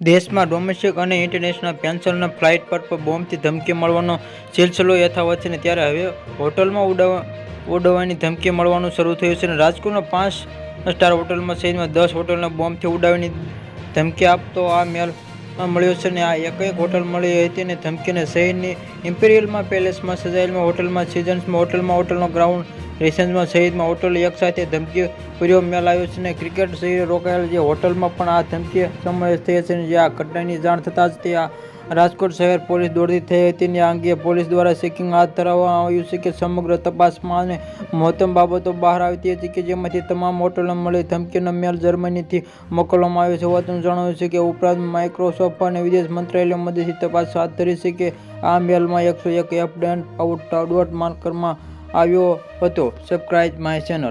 દેશમાં ડોમેસ્ટિક અને international પેન્શનના flight પર બોમ્બથી ધમકી મળવાનો સિલસિલો યથાવત છે ને ત્યારે હવે હોટલમાં ઉડાવવા ઉડાવવાની ધમકી મળવાનું શરૂ થયું છે અને રાજકોટના પાંચ સ્ટાર હોટલમાં સહિતમાં દસ હોટલને બોમ્બથી ઉડાવવાની ધમકી આપતો આ મેલ મળ્યો છે ને આ એક એક હોટલ મળી હતી ને ધમકીને શહેરની ઇમ્પિરિયલમાં પેલેસમાં સજાયેલમાં, હોટલમાં સિઝન્સમાં હોટલમાં, હોટલનો ગ્રાઉન્ડ રેસન્સમાં શહીદમાં હોટલ એક સાથે ધમકી પૂર્યો આવ્યો છે ને ક્રિકેટ શહેરે રોકાયેલ જે હોટલમાં પણ આ ધમકી સમાવેશ થઈ છે જે આ ઘટનાની જાણ થતાં જ તે આ રાજકોટ શહેર પોલીસ દોડતી થઈ હતી ને આ અંગે પોલીસ દ્વારા ચેકિંગ હાથ ધરવામાં આવ્યું છે કે સમગ્ર તપાસમાં અને મહત્તમ બાબતો બહાર આવતી હતી કે જેમાંથી તમામ હોટલો મળી ધમકીનો મેલ જર્મનીથી મોકલવામાં આવ્યો છે. હોવાનું જણાવ્યું છે કે ઉપરાંત માઇક્રોસોફ્ટ અને વિદેશ મંત્રાલય મદદથી તપાસ હાથ ધરી છે કે આ મેલમાં એકસો એક એપ ડેન્ટ આઉટ ડોટ માર્કરમાં આવ્યો હતો. Subscribe my channel